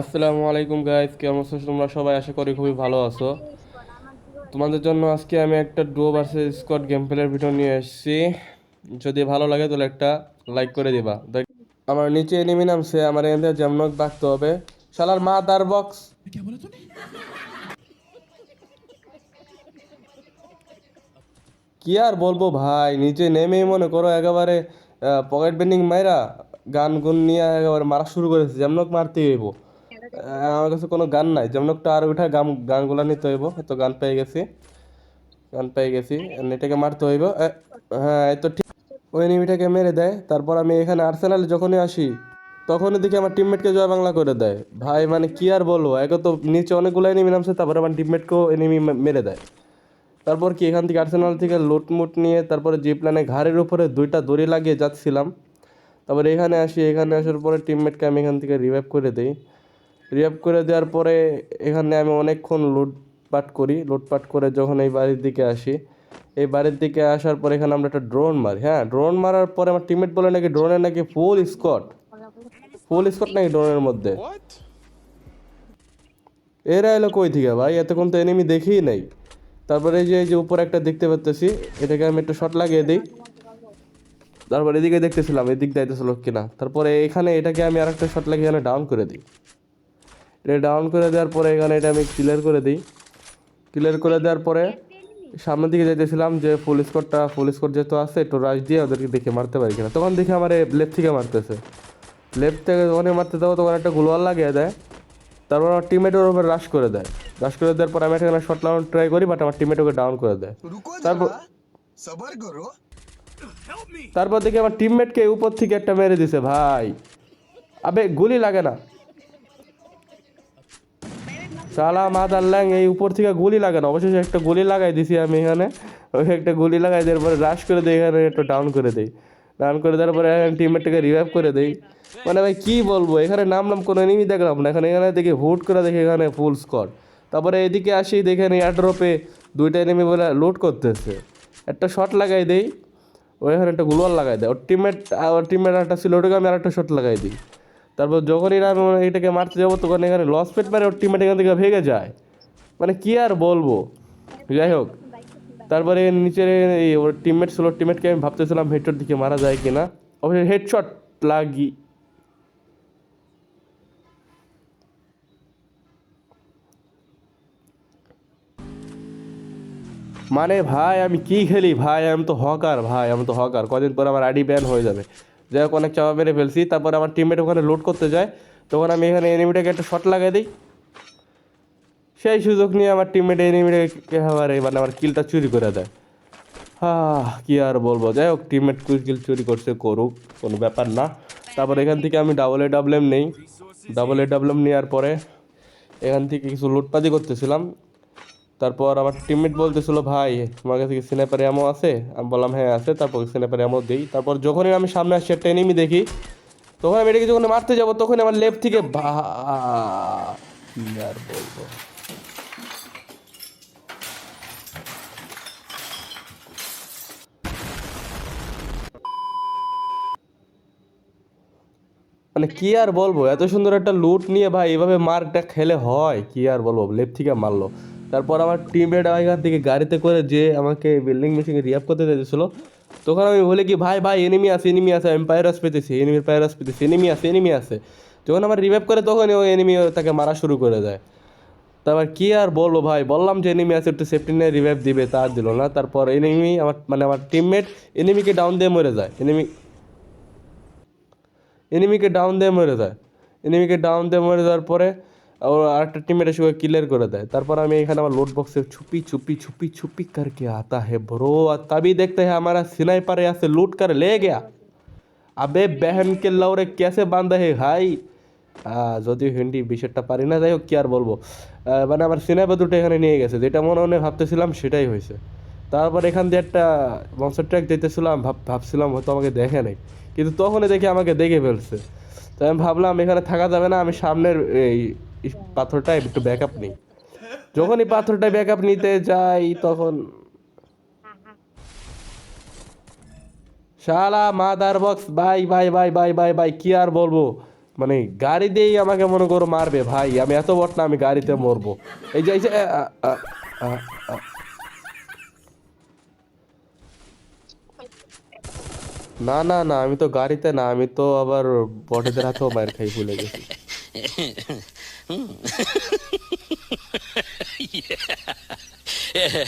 আসসালামু আলাইকুম গাইস কেমন আছো তোমরা? সবাই আশা করি খুবই ভালো আছো। তোমাদের জন্য আজকে আমি একটা ডুও ভার্সেস স্কোয়াড গেম প্লের ভিডিও নিয়ে এসেছি। যদি ভালো লাগে তাহলে একটা লাইক করে দিবা। আমার নিচে এনিমি নামছে, আমার এখান থেকে যেমন বাঁকতে হবে। শালার মা দার বক্স কি আর বলব ভাই, নিচে নেমেই মনে করো একেবারে পকেট বেন্ডিং মাইরা গান গুন নিয়ে একেবারে মারা শুরু করেছে যেমন মারতে হইব। আমার কাছে কোনো গান নাই যেমন আর উঠে গান গানগুলা নিতে হইব তো গান পেয়ে গেছি। গান পেয়ে গেছি এটাকে মারতে হইব। হ্যাঁ তো ঠিক। ওই এনিমিটাকে মেরে দেয়, তারপর আমি এখানে আর্সেনাল যখনই আসি, তখনই দেখি আমার টিমমেটকে জয় বাংলা করে দেয়। ভাই মানে কি আর বলব, একে তো নিচে অনেকগুলো এনিমি নামছে, তারপরে আমার টিমমেটকেও এনিমি মেরে দেয়। তারপর কি, এখান থেকে আর্সেনাল থেকে লুটমুট নিয়ে, তারপরে জিপ লাইনে ঘাড়ের উপরে দুইটা দড়ি লাগিয়ে যাচ্ছিলাম। তারপরে এখানে আসি এখানে আসার পরে টিমমেটকে আমি এখান থেকে রিভাইভ করে দিই। রিভাইভ করে দেওয়ার পরে এখানে আমি অনেকক্ষণ লুটপাট করি। লুটপাট করে যখন এই বাড়ির দিকে আসি এই বাড়ির দিকে আসার পরে এখানে আমরা একটা ড্রোন মারি হ্যাঁ? ড্রোন মারার পরে আমার টিমমেট বলে নাকি ড্রোনের নাকি ফুল স্কট ফুল স্কট নাকি ড্রোনের মধ্যে। এরা এলো কই থেকে ভাই? এতক্ষণ তো এনিমি দেখেই নাই। তারপরে এই যে এই যে উপরে একটা দেখতে পাচ্তেছি এটাকে আমি একটু শট লাগিয়ে দিই। তারপর এদিকে দেখতেছিলাম এদিক দাইতেছিল কিনা। তারপরে এখানে এটাকে আমি আর একটা শট লাগিয়ে এখানে ডাউন করে দিই। এটা ডাউন করে দেওয়ার পরে এখানে এটা আমি ক্লিয়ার করে দিই। ক্লিয়ার করে দেওয়ার পরে সামনের দিকে যাইতেছিলাম যে ফুল স্কোরটা ফুল স্কোর যেহেতু আছে একটু রাশ দিয়ে ওদেরকে দেখে মারতে পারি কিনা। তখন দেখে আমার লেফট থেকে মারতেছে। লেফট থেকে যখন মারতে দেবো তখন একটা গ্লোয়ার লাগিয়ে দেয়। তারপর আমার টিমেটের ওপর রাশ করে দেয়। রাশ করে দেওয়ার পর আমি একটা শর্ট লাউন ট্রাই করি বাট আমার টিমেট ওকে ডাউন করে দেয়। তারপর তারপর দেখি আমার টিমমেটকে উপর থেকে একটা মেরে দিছে, ভাই। আবে, গুলি লাগে না। সালা মাদার ল্যাং এই উপর থেকে গুলি লাগে না। অবশেষে একটা গুলি লাগাই দিছি আমি এখানে। ওই একটা গুলি লাগাই দেওয়ার পরে রাশ করে দিই এখানে, একটু ডাউন করে দিই। ডাউন করে দেওয়ার পরে টিমমেটটাকে রিভাইভ করে দিই। মানে ভাই, কী বলব? এখানে নামলাম কোনো এনিমি দেখলাম না। এখানে এখানে দেখি হুট করে দেখি এখানে ফুল স্কট তারপরে এদিকে আসি, দেখেন এয়ারড্রপে দুইটা এনিমি বলে লুট করতেছে। একটা শট লাগাই দেই। ওইখানে একটা গুলোয়াল লাগাই দেয়। ওর টিমমেট ওর টিমমেট একটা ছিল, ওটাকে আমি আরেকটা শট লাগাই দিই। তারপর যখনই না আমি এটাকে মারতে যাব, তখন এখানে লস পেট মারে, ওর টিমমেট এখান থেকে ভেঙে যায়। মানে কী আর বলব? যাই হোক। তারপরে নিচে এই ওর টিমমেট ছিল টিমমেটকে আমি ভাবতেছিলাম হেডশট দিকে মারা যায় কিনা। অবশ্যই হেডশট লাগি মানে ভাই, আমি কি খেলি? ভাই, আমি তো হকার, ভাই, আমি তো হকার। কদিন পর আমার আইডি ব্যান হয়ে যাবে। যাই হোক, অনেক চাপা মেরে ফেলছি। তারপর আমার টিমমেট ওখানে লোড করতে যায়। তখন আমি এখানে এনিমিটাকে একটা শট লাগাই দিই। সেই সুযোগ নিয়ে আমার টিমমেট এনিমিটাকে আবার মানে আমার কিলটা চুরি করে দেয়। হ্যাঁ কি আর বলব? যাই হোক টিমমেট কিল চুরি করছে, করুক, কোনো ব্যাপার না। তারপর এখান থেকে আমি ডাবল এ ডাবল এম নেই। ডাবল এ ডাবল এম নেওয়ার পরে এখান থেকে কিছু লুটপাতি করতেছিলাম। তারপর আমার টিমমেট বলতেছিল, ভাই, তোমার কাছে কি স্ন্যাপার এমও আছে? আমি বললাম হ্যাঁ আছে। তারপর স্ন্যাপার এমও দিই। তারপর যখনই আমি সামনে আসছি একটা এনিমি দেখি, তখন আমি এটাকে যখন মারতে যাব তখন আমার লেফট থেকে আর বলব। মানে কি আর বলব? এত সুন্দর একটা লুট নিয়ে ভাই, এভাবে মারটা খেলে হয়। কি আর বলব? লেপ থেকে মারলো। তারপর আমার টিমমেট এখান থেকে গাড়িতে করে যে আমাকে বিল্ডিং মেশিনে রিয়াপ করতে দিয়েছিল। তখন আমি বলি কি, ভাই ভাই এনিমি আছে এনিমি আছে, আমি পায়রাস পেতেছি এনিমির পায়রাস পেতেছি এনিমি আছে এনিমি আছে। যখন আমার রিভাইভ করে তখন ওই এনিমি তাকে মারা শুরু করে দেয়। তারপর কি আর বলব ভাই, বললাম যে এনিমি আছে, একটু সেফটি নিয়ে রিভাইভ দিবে, তা দিল না। তারপর এনিমি আমার মানে আমার টিমমেট এনিমিকে ডাউন দিয়ে মরে যায়। এনিমি এনিমিকে ডাউন দিয়ে মরে যায়। এনিমিকে ডাউন দিয়ে মরে যাওয়ার পরে ওর আরেকটা টিমের এসে ক্লিয়ার করে দেয় তারপর আমি এখানে আমার লোড বক্সে छुपी छुपी छुपी छुपी करके आता है ब्रो तभी देखते हैं हमारा स्नाइपर यहाँ से लूट कर ले गया আবে बहन के लौरे कैसे बांधा है ভাই আহ, যদিও হিন্দি বিষয়টা পারি না যাই হোক কি আর বলবো আহ, মানে আমার সিনেমা দুটো এখানে নিয়ে গেছে যেটা মনে মনে ভাবতেছিলাম সেটাই হয়েছে তারপর এখান দিয়ে একটা মনসার ট্র্যাক দিতেছিলাম ভাব ভাবছিলাম হয়তো আমাকে দেখে নাই কিন্তু তখনই দেখে আমাকে দেখে ফেলছে তাই আমি ভাবলাম এখানে থাকা যাবে না আমি সামনের এই এই পাথরটায় একটু ব্যাকআপ নিই। যখনই পাথরটায় ব্যাকআপ নিতে যাই, তখন শালা mother box bye bye bye bye bye bye কি আর বলব? মানে গাড়ি দিয়েই আমাকে মনে করো মারবে, ভাই, আমি এত বট না আমি গাড়িতে মরবো। এই যে, এই। না না না, আমি তো গাড়িতে না, আমি তো আবার বটেদের হাতেও মার খাই, ভুলে গেছি। yeah.